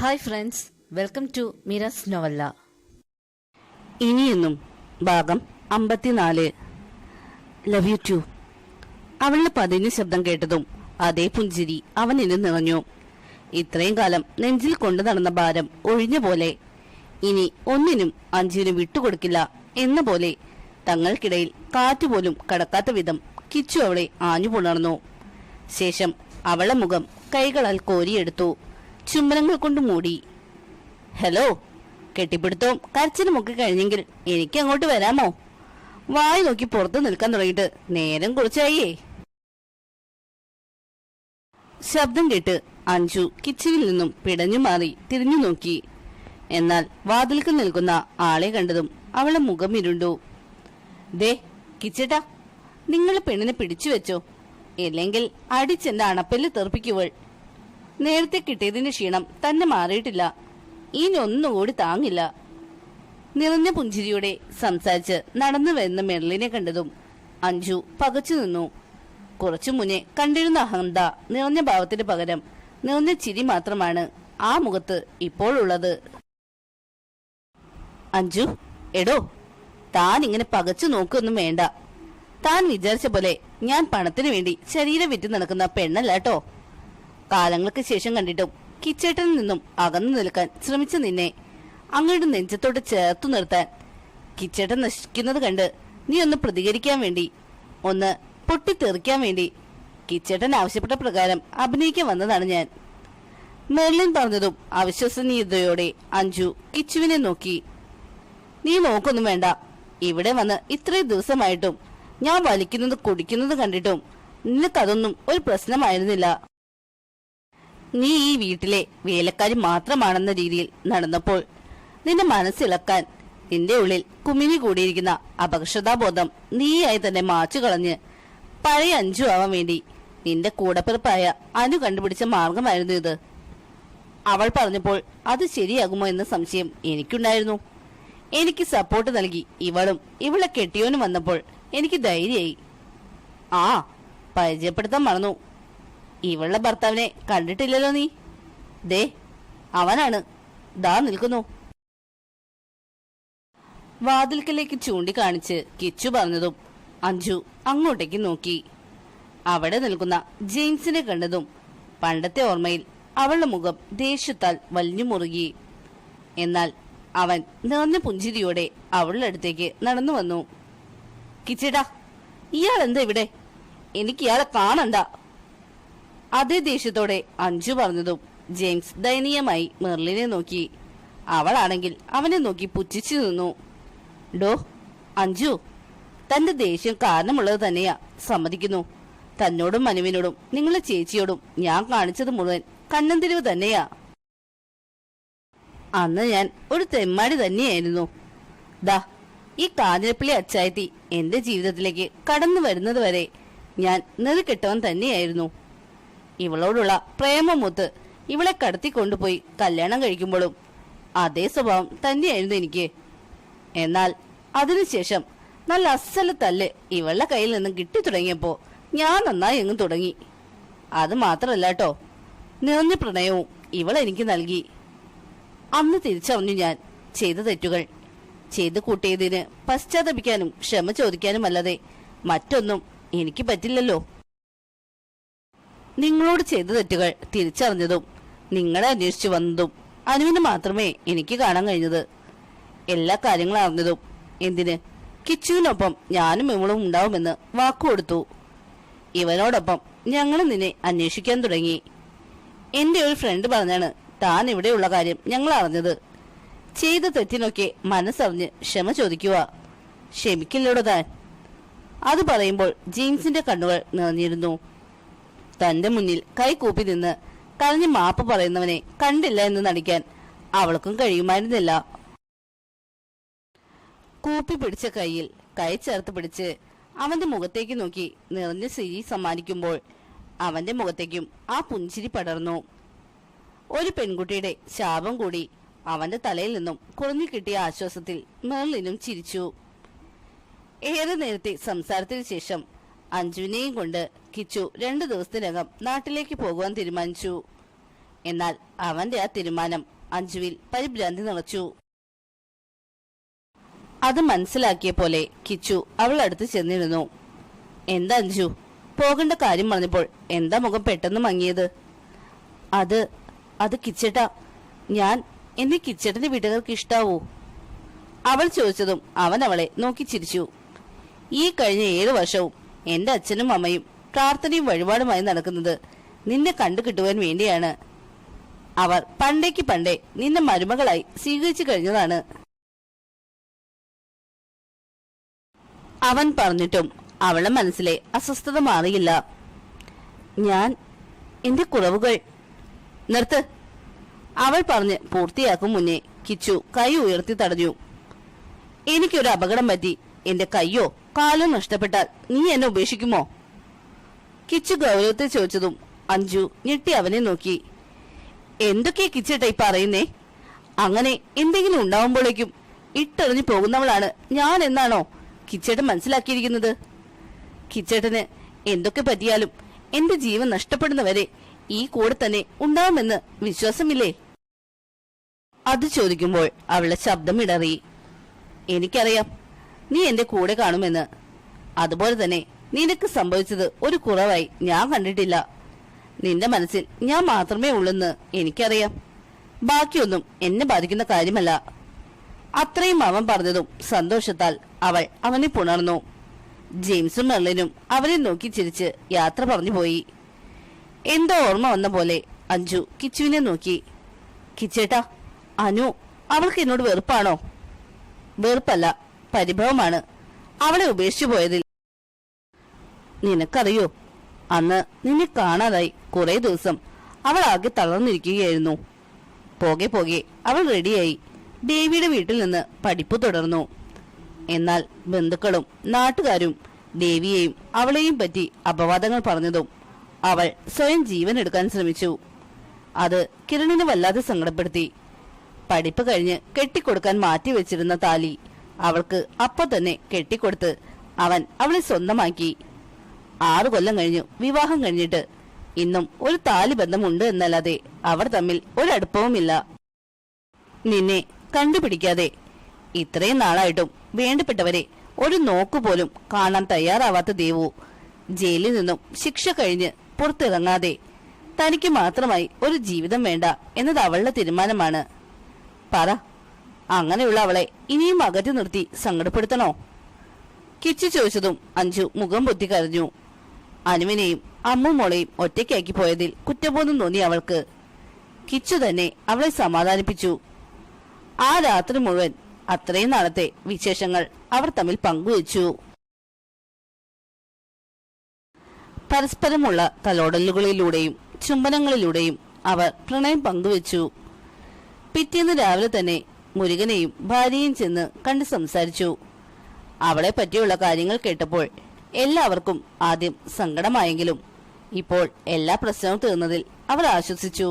Hi friends welcome to മിറസ് നോവല്ല ഇനിയെന്നും ഭാഗം അമ്പത്തിനാല്. ലവ് യു ടു അവളുടെ പതിഞ്ഞ ശബ്ദം കേട്ടതും അതേ പുഞ്ചിരി അവനിന് നിറഞ്ഞു. ഇത്രയും കാലം നെഞ്ചിൽ കൊണ്ടു നടന്ന ഭാരം ഒഴിഞ്ഞ പോലെ ഇനി ഒന്നിനും അഞ്ചിനും വിട്ടുകൊടുക്കില്ല എന്ന പോലെ തങ്ങൾക്കിടയിൽ കാറ്റുപോലും കടക്കാത്ത വിധം കിച്ചു അവളെ ആഞ്ഞു പുണർന്നു ശേഷം അവളെ മുഖം കൈകളാൽ കോരിയെടുത്തു. ചുംബനങ്ങൾ കൊണ്ട് മൂടി. ഹലോ കെട്ടിപ്പിടുത്തവും കരച്ചിലും ഒക്കെ കഴിഞ്ഞെങ്കിൽ എനിക്ക് അങ്ങോട്ട് വരാമോ? വായി നോക്കി പുറത്ത് നിൽക്കാൻ തുടങ്ങിയിട്ട് നേരം കുറിച്ചായേ ശബ്ദം കേട്ട് അഞ്ജു കിച്ചണിൽ നിന്നും പിടഞ്ഞു മാറി തിരിഞ്ഞു നോക്കി. എന്നാൽ വാതിൽക്ക് നിൽക്കുന്ന ആളെ കണ്ടതും അവളെ മുഖം ഇരുണ്ടു. ദേ കിച്ചേട്ടാ നിങ്ങൾ പെണ്ണിനെ പിടിച്ചു വെച്ചോ? ഇല്ലെങ്കിൽ അടിച്ചെന്റെ അണപ്പല്ല് തെറിപ്പിക്കുവൾ. നേരത്തെ കിട്ടിയതിന്റെ ക്ഷീണം തന്നെ മാറിയിട്ടില്ല. ഇനി ഒന്നുകൂടി താങ്ങില്ല. നിറഞ്ഞ പുഞ്ചിരിയോടെ സംസാരിച്ച് നടന്നു വരുന്ന മെർലിനെ കണ്ടതും അഞ്ജു പകച്ചു നിന്നു. കുറച്ചു മുന്നേ കണ്ടിരുന്ന അഹന്ത നിറഞ്ഞ ഭാവത്തിന് പകരം നിറഞ്ഞ ചിരി മാത്രമാണ് ആ മുഖത്ത് ഇപ്പോഴുള്ളത് അഞ്ജു എടോ താൻ ഇങ്ങനെ പകച്ചു നോക്കൊന്നും വേണ്ട. താൻ വിചാരിച്ച പോലെ ഞാൻ പണത്തിനു വേണ്ടി ശരീരം വിറ്റ് നടക്കുന്ന പെണ്ണല്ല കേട്ടോ. കാലങ്ങൾക്ക് ശേഷം കണ്ടിട്ടും കിച്ചേട്ടനിൽ നിന്നും അകന്നു നിൽക്കാൻ ശ്രമിച്ച നിന്നെ അങ്ങയുടെ നെഞ്ചത്തോട് ചേർത്തു നിർത്താൻ കിച്ചേട്ടൻ നശിക്കുന്നത് കണ്ട് നീ ഒന്ന് പ്രതികരിക്കാൻ വേണ്ടി ഒന്ന് പൊട്ടിത്തെറിക്കാൻ വേണ്ടി കിച്ചേട്ടൻ ആവശ്യപ്പെട്ട പ്രകാരം അഭിനയിക്കാൻ വന്നതാണ് ഞാൻ. മെർലിൻ പറഞ്ഞതും അവിശ്വസനീയതയോടെ അഞ്ജു കിച്ചുവിനെ നോക്കി. നീ നോക്കൊന്നും വേണ്ട. ഇവിടെ വന്ന് ഇത്രയും ദിവസമായിട്ടും ഞാൻ വലിക്കുന്നത് കുടിക്കുന്നത് കണ്ടിട്ടും നിനക്കതൊന്നും ഒരു പ്രശ്നമായിരുന്നില്ല. നീ ഈ വീട്ടിലെ വേലക്കാരി മാത്രമാണെന്ന രീതിയിൽ നടന്നപ്പോൾ നിന്റെ മനസ്സിളക്കാൻ നിന്റെ ഉള്ളിൽ കുമിനി കൂടിയിരിക്കുന്ന അപകർഷതാബോധം നീയായി തന്നെ മാച്ചു കളഞ്ഞ് പഴയ അഞ്ചു ആവാൻ വേണ്ടി നിന്റെ കൂടപ്പിറപ്പായ അനു കണ്ടുപിടിച്ച മാർഗമായിരുന്നു ഇത്. അവൾ പറഞ്ഞപ്പോൾ അത് ശരിയാകുമോ എന്ന സംശയം എനിക്കുണ്ടായിരുന്നു. എനിക്ക് സപ്പോർട്ട് നൽകി ഇവളും ഇവളെ കെട്ടിയോനും വന്നപ്പോൾ എനിക്ക് ധൈര്യമായി. ആ പരിചയപ്പെടുത്താൻ മറന്നു. ഇവളുടെ ഭർത്താവിനെ കണ്ടിട്ടില്ലല്ലോ നീ. ദേ അവനാണ്. ദാ നിൽക്കുന്നു. വാതിൽക്കലേക്ക് ചൂണ്ടിക്കാണിച്ച് കിച്ചു പറഞ്ഞതും അഞ്ജു അങ്ങോട്ടേക്ക് നോക്കി. അവിടെ നിൽക്കുന്ന ജെയിംസിനെ കണ്ടതും പണ്ടത്തെ ഓർമ്മയിൽ അവളുടെ മുഖം ദേഷ്യത്താൽ വലിഞ്ഞു മുറുകി. എന്നാൽ അവൻ നിറഞ്ഞ പുഞ്ചിരിയോടെ അവളുടെ അടുത്തേക്ക് നടന്നു വന്നു. കിച്ചടാ ഇയാൾ എന്താ ഇവിടെ? എനിക്ക് ഇയാളെ കാണണ്ട. അതേ ദേഷ്യത്തോടെ അഞ്ചു പറഞ്ഞതും ജെയിംസ് ദയനീയമായി മെർലിനെ നോക്കി. അവളാണെങ്കിൽ അവനെ നോക്കി പുച്ഛിച്ചു നിന്നു. ഡോ അഞ്ജു തന്റെ ദേഷ്യം കാരണമുള്ളത് തന്നെയാ സമ്മതിക്കുന്നു. തന്നോടും മനുവിനോടും നിങ്ങളെ ചേച്ചിയോടും ഞാൻ കാണിച്ചത് മുഴുവൻ കണ്ണന്തിരിവ് തന്നെയാ. അന്ന് ഞാൻ ഒരു തെമ്മാടി തന്നെയായിരുന്നു. ദാ ഈ കാഞ്ഞിരപ്പള്ളി അച്ചായത്തി എന്റെ ജീവിതത്തിലേക്ക് കടന്നു വരുന്നത് വരെ ഞാൻ നെറുകെട്ടവൻ തന്നെയായിരുന്നു. ഇവളോടുള്ള പ്രേമമൊത്ത് ഇവളെ കടത്തി കൊണ്ടുപോയി കല്യാണം കഴിക്കുമ്പോഴും അതേ സ്വഭാവം തന്നെയായിരുന്നു എനിക്ക്. എന്നാൽ അതിനുശേഷം നല്ല അസല തല്ല് ഇവളുടെ കയ്യിൽ നിന്നും കിട്ടി തുടങ്ങിയപ്പോ ഞാൻ നന്നായി എങ്ങും തുടങ്ങി. അത് മാത്രല്ല കേട്ടോ നിറഞ്ഞ പ്രണയവും ഇവൾ എനിക്ക് നൽകി. അന്ന് തിരിച്ചറിഞ്ഞു ഞാൻ ചെയ്ത തെറ്റുകൾ. ചെയ്തു കൂട്ടിയതിന് പശ്ചാത്തപിക്കാനും ക്ഷമ ചോദിക്കാനും അല്ലാതെ മറ്റൊന്നും എനിക്ക് പറ്റില്ലല്ലോ. നിങ്ങളോട് ചെയ്ത തെറ്റുകൾ തിരിച്ചറിഞ്ഞതും നിങ്ങളെ അന്വേഷിച്ചു വന്നതും അനുവിന് മാത്രമേ എനിക്ക് കാണാൻ കഴിഞ്ഞത്. എല്ലാ കാര്യങ്ങളും അറിഞ്ഞതും എന്തിന്? കിച്ചുവിനൊപ്പം ഞാനും ഇവളും ഉണ്ടാവുമെന്ന് വാക്കുകൊടുത്തു. ഇവനോടൊപ്പം ഞങ്ങൾ നിന്നെ അന്വേഷിക്കാൻ തുടങ്ങി. എന്റെ ഒരു ഫ്രണ്ട് പറഞ്ഞാണ് താൻ ഇവിടെയുള്ള കാര്യം ഞങ്ങൾ അറിഞ്ഞത്. ചെയ്ത തെറ്റിനൊക്കെ മനസ്സറിഞ്ഞ് ക്ഷമ ചോദിക്കുക. ക്ഷമിക്കില്ലോടോ താൻ. അത് പറയുമ്പോൾ ജീൻസിന്റെ കണ്ണുകൾ നിറഞ്ഞിരുന്നു. തന്റെ മുന്നിൽ കൈകൂപ്പി നിന്ന് കരഞ്ഞ് മാപ്പ് പറയുന്നവനെ കണ്ടില്ല എന്ന് നടിക്കാൻ അവൾക്കും കഴിയുമായിരുന്നില്ല. കൂപ്പി പിടിച്ച കൈയിൽ കൈ ചേർത്ത് പിടിച്ച് അവന്റെ മുഖത്തേക്ക് നോക്കി നിറഞ്ഞ സിരി സമ്മാനിക്കുമ്പോൾ അവന്റെ മുഖത്തേക്കും ആ പുഞ്ചിരി പടർന്നു. ഒരു പെൺകുട്ടിയുടെ ശാപം കൂടി അവന്റെ തലയിൽ നിന്നും കുറഞ്ഞു കിട്ടിയ ആശ്വാസത്തിൽ മെർലിനും ചിരിച്ചു. ഏറെ നേരത്തെ സംസാരത്തിന് ശേഷം അഞ്ജുവിനെയും കൊണ്ട് കിച്ചു രണ്ടു ദിവസത്തിനകം നാട്ടിലേക്ക് പോകുവാൻ തീരുമാനിച്ചു. എന്നാൽ അവന്റെ ആ തീരുമാനം അഞ്ജുവിൽ പരിഭ്രാന്തി നിറച്ചു. അത് മനസ്സിലാക്കിയ പോലെ കിച്ചു അവൾ അടുത്ത് ചെന്നിരുന്നു. എന്താ അഞ്ജു? പോകേണ്ട കാര്യം പറഞ്ഞപ്പോൾ എന്താ മുഖം പെട്ടെന്ന് മങ്ങിയത്? അത് അത് കിച്ചേട്ടാ ഞാൻ എന്നെ കിച്ചേട്ടന്റെ വീട്ടുകാർക്ക് ഇഷ്ടാവൂ. അവൾ ചോദിച്ചതും അവൻ അവളെ നോക്കി ചിരിച്ചു. ഈ കഴിഞ്ഞ ഏഴു വർഷവും എന്റെ അച്ഛനും അമ്മയും പ്രാർത്ഥനയും വഴിപാടുമായി നടക്കുന്നത് നിന്നെ കണ്ടു കിട്ടുവാൻ വേണ്ടിയാണ്. അവർ പണ്ടേക്ക് പണ്ടേ നിന്നെ മരുമകളായി സ്വീകരിച്ചു കഴിഞ്ഞതാണ്. അവൻ പറഞ്ഞിട്ടും അവളുടെ മനസ്സിലെ അസ്വസ്ഥത മാറിയില്ല. ഞാൻ എന്റെ കുറവുകൾ നിർത്ത്. അവൾ പറഞ്ഞ് പൂർത്തിയാക്കും മുന്നേ കിച്ചു കൈ ഉയർത്തി തടഞ്ഞു. എനിക്കൊരു അപകടം പറ്റി. എന്റെ കയ്യോ കാലോ നഷ്ടപ്പെട്ടാൽ നീ എന്നെ ഉപേക്ഷിക്കുമോ? കിച്ചു ഗൗരവത്തെ ചോദിച്ചതും അഞ്ജു ഞെട്ടി അവനെ നോക്കി. എന്തൊക്കെയാ കിച്ചേട്ടായി പറയുന്നേ? അങ്ങനെ എന്തെങ്കിലും ഉണ്ടാവുമ്പോഴേക്കും ഇട്ടെറിഞ്ഞു പോകുന്നവളാണ് ഞാൻ എന്നാണോ കിച്ചേട്ടൻ മനസ്സിലാക്കിയിരിക്കുന്നത്? കിച്ചേട്ടന് എന്തൊക്കെ പറ്റിയാലും എന്റെ ജീവൻ നഷ്ടപ്പെടുന്നവരെ ഈ കൂടെ തന്നെ ഉണ്ടാവുമെന്ന് വിശ്വാസമില്ലേ? അത് ചോദിക്കുമ്പോൾ അവളുടെ ശബ്ദം ഇടറി. എനിക്കറിയാം നീ എന്റെ കൂടെ കാണുമെന്ന്. അതുപോലെ തന്നെ നിനക്ക് സംഭവിച്ചത് ഒരു കുറവായി ഞാൻ കണ്ടിട്ടില്ല. നിന്റെ മനസ്സിൽ ഞാൻ മാത്രമേ ഉള്ളെന്ന് എനിക്കറിയാം. ബാക്കിയൊന്നും എന്നെ ബാധിക്കുന്ന കാര്യമല്ല. അത്രയും അവൻ പറഞ്ഞതും സന്തോഷത്താൽ അവൾ അവനെ പുണർന്നു. ജെയിംസും മെർലിനും അവനെ നോക്കി ചിരിച്ച് യാത്ര പറഞ്ഞു പോയി. എന്തോ ഓർമ്മ വന്ന പോലെ അഞ്ജു കിച്ചുവിനെ നോക്കി. കിച്ചേട്ടാ അനു അവൾക്ക് എന്നോട് വെറുപ്പാണോ? വെറുപ്പല്ല. പരിഭവമാണ്. അവളെ ഉപേക്ഷിച്ചു പോയതിൽ. നിനക്കറിയോ അന്ന് നിന്നെ കാണാതായി കുറെ ദിവസം അവൾ ആകെ തളർന്നിരിക്കുകയായിരുന്നു. പോകെ പോകെ അവൾ റെഡിയായി. ദേവിയുടെ വീട്ടിൽ നിന്ന് പഠിപ്പ് തുടർന്നു. എന്നാൽ ബന്ധുക്കളും നാട്ടുകാരും ദേവിയെയും അവളെയും പറ്റി അപവാദങ്ങൾ പറഞ്ഞതും അവൾ സ്വയം ജീവൻ എടുക്കാൻ ശ്രമിച്ചു. അത് കിരണിനെ വല്ലാതെ സങ്കടപ്പെടുത്തി. പഠിപ്പ് കഴിഞ്ഞ് കെട്ടിക്കൊടുക്കാൻ മാറ്റിവെച്ചിരുന്ന താലി അവൾക്ക് അപ്പൊ തന്നെ കെട്ടിക്കൊടുത്ത് അവൻ അവളെ സ്വന്തമാക്കി. ആറു കൊല്ലം കഴിഞ്ഞു വിവാഹം കഴിഞ്ഞിട്ട്. ഇന്നും ഒരു താലി ബന്ധമുണ്ട് എന്നല്ലാതെ അവർ തമ്മിൽ ഒരടുപ്പവുമില്ല നിന്നെ കണ്ടുപിടിക്കാതെ ഇത്രയും നാളായിട്ടും വേണ്ടപ്പെട്ടവരെ ഒരു നോക്കുപോലും കാണാൻ തയ്യാറാവാത്ത ദേവു ജയിലിൽ നിന്നും ശിക്ഷ കഴിഞ്ഞ് പുറത്തിറങ്ങാതെ തനിക്ക് മാത്രമായി ഒരു ജീവിതം വേണ്ട എന്നത് അവളുടെ തീരുമാനമാണ്. പറ അങ്ങനെയുള്ള അവളെ ഇനിയും അകറ്റി നിർത്തി സങ്കടപ്പെടുത്തണോ? കിച്ചു ചോദിച്ചതും അഞ്ചു മുഖം പൊത്തി കരഞ്ഞു. അനുവിനെയും അമ്മുമോളെയും ഒറ്റയ്ക്കാക്കി പോയതിൽ കുറ്റബോധം തോന്നി അവൾക്ക് കിച്ചു തന്നെ അവളെ സമാധാനിപ്പിച്ചു. ആ രാത്രി മുഴുവൻ അത്രയും നാളത്തെ വിശേഷങ്ങൾ അവർ തമ്മിൽ പങ്കുവച്ചു. പരസ്പരമുള്ള തലോടലുകളിലൂടെയും ചുംബനങ്ങളിലൂടെയും അവർ പ്രണയം പങ്കുവച്ചു. പിറ്റേന്ന് രാവിലെ തന്നെ മുരുകനെയും ഭാര്യയും ചെന്ന് കണ്ട് സംസാരിച്ചു. അവളെ പറ്റിയുള്ള കാര്യങ്ങൾ കേട്ടപ്പോൾ എല്ലാവർക്കും ആദ്യം സങ്കടമായെങ്കിലും ഇപ്പോൾ എല്ലാ പ്രശ്നവും തീർന്നതിൽ അവർ ആശ്വസിച്ചു.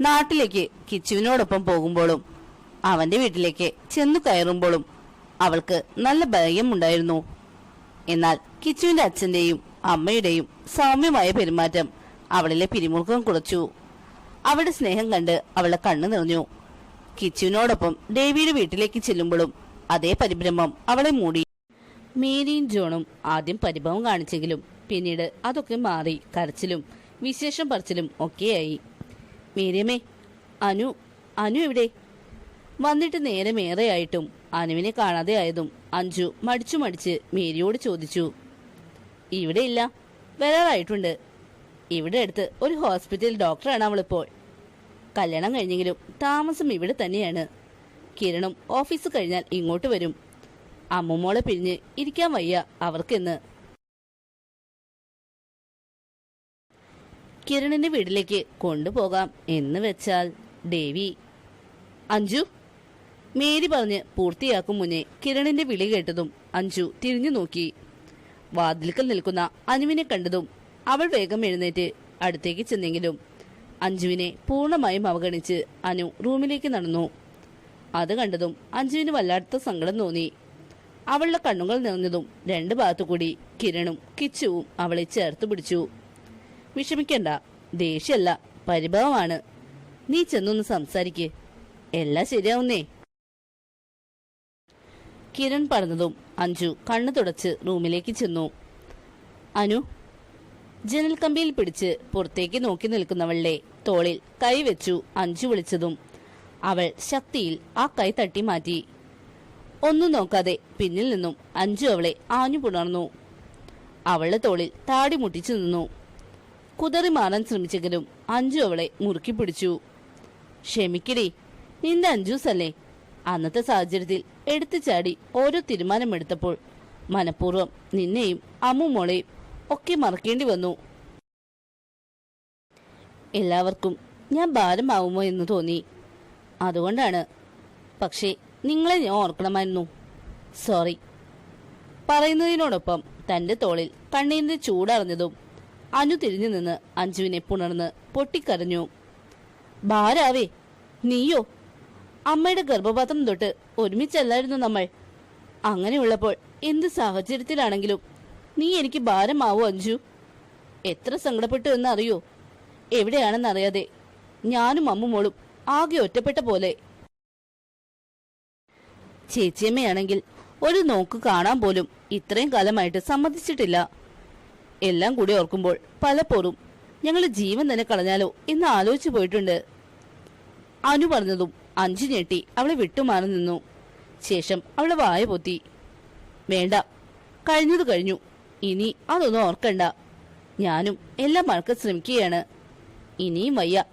നാട്ടിലേക്ക് കിച്ചുവിനോടൊപ്പം പോകുമ്പോഴും അവന്റെ വീട്ടിലേക്ക് ചെന്നു കയറുമ്പോഴും അവൾക്ക് നല്ല ഭയം ഉണ്ടായിരുന്നു. എന്നാൽ കിച്ചുവിന്റെ അച്ഛന്റെയും അമ്മയുടെയും സൗമ്യമായ പെരുമാറ്റം അവളിലെ പിരിമുറുക്കം കുറച്ചു. അവളുടെ സ്നേഹം കണ്ട് അവളെ കണ്ണു നിറഞ്ഞു. കിച്ചുവിനോടൊപ്പം ഡേവിയുടെ വീട്ടിലേക്ക് ചെല്ലുമ്പോഴും അതേ പരിഭ്രമം അവളെ മൂടി. മേരിയും ജോണും ആദ്യം പരിഭവം കാണിച്ചെങ്കിലും പിന്നീട് അതൊക്കെ മാറി കരച്ചിലും വിശേഷം പറച്ചിലും ഒക്കെയായി. മേരിയമ്മേ അനു അനു എവിടെ? വന്നിട്ട് നേരമേറെയായിട്ടും അനുവിനെ കാണാതെ ആയതും അഞ്ജു മടിച്ചു മടിച്ച് മേരിയോട് ചോദിച്ചു. ഇവിടെ ഇല്ല വരാറായിട്ടുണ്ട്. ഇവിടെ അടുത്ത് ഒരു ഹോസ്പിറ്റൽ ഡോക്ടറാണ് അവളിപ്പോൾ. കല്യാണം കഴിഞ്ഞെങ്കിലും താമസം ഇവിടെ തന്നെയാണ്. കിരണും ഓഫീസ് കഴിഞ്ഞാൽ ഇങ്ങോട്ട് വരും. അമ്മുമോളെ പിരിഞ്ഞ് ഇരിക്കാൻ വയ്യ അവർക്കെന്ന്. കിരണിന്റെ വീട്ടിലേക്ക് കൊണ്ടുപോകാം എന്ന് വെച്ചാൽ ദേവി അഞ്ജു? മേരി പറഞ്ഞ് പൂർത്തിയാക്കും മുന്നേ കിരണിന്റെ വിളി കേട്ടതും അഞ്ജു തിരിഞ്ഞു നോക്കി. വാതിൽക്കൽ നിൽക്കുന്ന അനുവിനെ കണ്ടതും അവൾ വേഗം എഴുന്നേറ്റ് അടുത്തേക്ക് ചെന്നെങ്കിലും അഞ്ജുവിനെ പൂർണമായും അവഗണിച്ച് അനു റൂമിലേക്ക് നടന്നു. അത് കണ്ടതും അഞ്ജുവിന് വല്ലാത്ത സങ്കടം തോന്നി. അവളുടെ കണ്ണുകൾ നിറഞ്ഞതും രണ്ട് ഭാഗത്തുകൂടി കിരണും കിച്ചുവും അവളെ ചേർത്ത് പിടിച്ചു. വിഷമിക്കണ്ട ദേഷ്യമല്ല പരിഭവമാണ്. നീ ചെന്നൊന്ന് സംസാരിക്ക്. എല്ലാം ശരിയാവുന്നേ. കിരൺ പറഞ്ഞതും അഞ്ജു കണ്ണു തുടച്ച് റൂമിലേക്ക് ചെന്നു. അനു ജനൽ കമ്പിയിൽ പിടിച്ച് പുറത്തേക്ക് നോക്കി നിൽക്കുന്നവളുടെ തോളിൽ കൈ വെച്ചു അഞ്ചു വിളിച്ചതും അവൾ ശക്തിയിൽ ആ കൈ തട്ടി മാറ്റി. ഒന്നും നോക്കാതെ പിന്നിൽ നിന്നും അഞ്ചു അവളെ ആഞ്ഞു പുണർന്നു. അവളുടെ തോളിൽ താടി മുട്ടിച്ചു നിന്നു. കുതറി മാറാൻ ശ്രമിച്ചെങ്കിലും അഞ്ചു അവളെ മുറുക്കി പിടിച്ചു. ക്ഷമിക്കടി നിന്റെ അഞ്ചൂസല്ലേ? അന്നത്തെ സാഹചര്യത്തിൽ എടുത്തു ചാടി ഓരോ തീരുമാനമെടുത്തപ്പോൾ മനഃപൂർവം നിന്നെയും അമ്മുമോളെയും ഒക്കെ മറക്കേണ്ടി വന്നു. എല്ലാവർക്കും ഞാൻ ഭാരമാവുമോ എന്ന് തോന്നി. അതുകൊണ്ടാണ്. പക്ഷേ നിങ്ങളെ ഞാൻ ഓർക്കണമായിരുന്നു. സോറി. പറയുന്നതിനോടൊപ്പം തന്റെ തോളിൽ കണ്ണീരിന്റെ ചൂടറിഞ്ഞതും അനു തിരിഞ്ഞു നിന്ന് അഞ്ജുവിനെ പുണർന്ന് പൊട്ടിക്കരഞ്ഞു. ഭാരാവേ നീയോ? അമ്മയുടെ ഗർഭപാത്രം തൊട്ട് ഒരുമിച്ചല്ലായിരുന്നു നമ്മൾ. അങ്ങനെയുള്ളപ്പോൾ എന്ത് സാഹചര്യത്തിലാണെങ്കിലും നീ എനിക്ക് ഭാരമാവോ അഞ്ജു? എത്ര സങ്കടപ്പെട്ടു എന്നറിയോ? എവിടെയാണെന്നറിയാതെ ഞാനും അമ്മുമോളും ആകെ ഒറ്റപ്പെട്ട പോലെ. ചേച്ചിയമ്മയാണെങ്കിൽ ഒരു നോക്ക് കാണാൻ പോലും ഇത്രയും കാലമായിട്ട് സമ്മതിച്ചിട്ടില്ല. എല്ലാം കൂടി ഓർക്കുമ്പോൾ പലപ്പോഴും ഞങ്ങൾ ജീവൻ തന്നെ കളഞ്ഞാലോ എന്ന് ആലോചിച്ചു പോയിട്ടുണ്ട്. അനു പറഞ്ഞതും അഞ്ചു ഞെട്ടി അവളെ വിട്ടുമാറി നിന്നു. ശേഷം അവളെ വായ പൊത്തി. വേണ്ട കഴിഞ്ഞത് കഴിഞ്ഞു. ഇനി അതൊന്നും ഓർക്കണ്ട. ഞാനും എല്ലാം മറക്കാൻ ശ്രമിക്കുകയാണ്. ഇനിയും വയ്യ.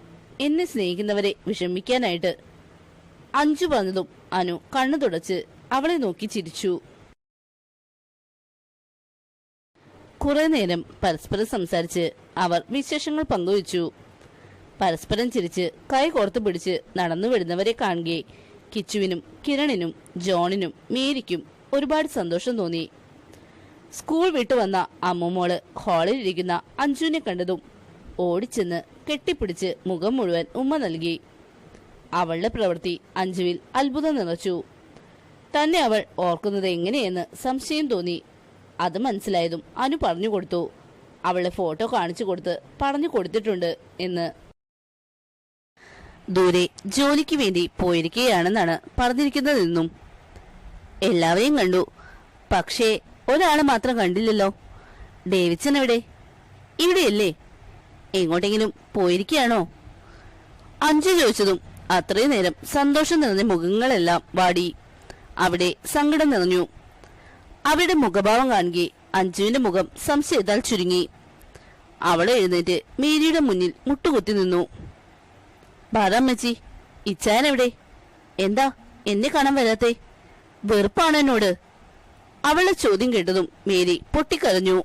എന്നെ സ്നേഹിക്കുന്നവരെ വിഷമിക്കാനായിട്ട്. അഞ്ചു പറഞ്ഞതും അനു കണ്ണു തുടച്ച് അവളെ നോക്കി ചിരിച്ചു. കുറെ നേരം പരസ്പരം സംസാരിച്ച് അവർ വിശേഷങ്ങൾ പങ്കുവച്ചു. പരസ്പരം ചിരിച്ച് കൈ കോർത്ത് പിടിച്ച് നടന്നു വരുന്നവരെ കാണുകയെ കിച്ചുവിനും കിരണിനും ജോണിനും മേരിക്കും ഒരുപാട് സന്തോഷം തോന്നി. സ്കൂൾ വിട്ടു വന്ന അമ്മുമോൾ ഹാളിൽ ഇരിക്കുന്ന അഞ്ജുവിനെ കണ്ടതും ഓടിച്ചെന്ന് കെട്ടിപ്പിടിച്ച് മുഖം മുഴുവൻ ഉമ്മ നൽകി. അവളുടെ പ്രവൃത്തി അഞ്ജുവിൽ അത്ഭുതം നിറച്ചു. തന്നെ അവൾ ഓർക്കുന്നത് എങ്ങനെയെന്ന് സംശയം തോന്നി. അത് മനസ്സിലായതും അനു പറഞ്ഞു കൊടുത്തു. അവളുടെ ഫോട്ടോ കാണിച്ചു കൊടുത്ത് പറഞ്ഞു കൊടുത്തിട്ടുണ്ട് എന്ന്. ദൂരെ ജോലിക്ക് വേണ്ടി പോയിരിക്കുകയാണെന്നാണ് പറഞ്ഞിരിക്കുന്നതെന്നും. എല്ലാവരെയും കണ്ടു. പക്ഷേ ഒരാളെ മാത്രം കണ്ടില്ലല്ലോ. ഡേവിഡ്സൺ എവിടെ? ഇവിടെയല്ലേ. എങ്ങോട്ടെങ്കിലും പോയിരിക്കുകയാണോ? അഞ്ചു ചോദിച്ചതും അത്രയും നേരം സന്തോഷം നിറഞ്ഞ മുഖങ്ങളെല്ലാം വാടി. അവിടെ സങ്കടം നിറഞ്ഞു. അവരുടെ മുഖഭാവം കാണുകയെ അഞ്ജുവിന്റെ മുഖം സംശയത്താൽ ചുരുങ്ങി. അവൾ എഴുന്നേറ്റ് മേരിയുടെ മുന്നിൽ മുട്ടുകുത്തി നിന്നു. ബാറാമ്മച്ചി ഇച്ചായൻ എവിടെ? എന്താ എന്നെ കാണാൻ വരാത്തെ? വെറുപ്പാണ് എന്നോട്? അവളുടെ ചോദ്യം കേട്ടതും മേരി പൊട്ടിക്കരഞ്ഞു.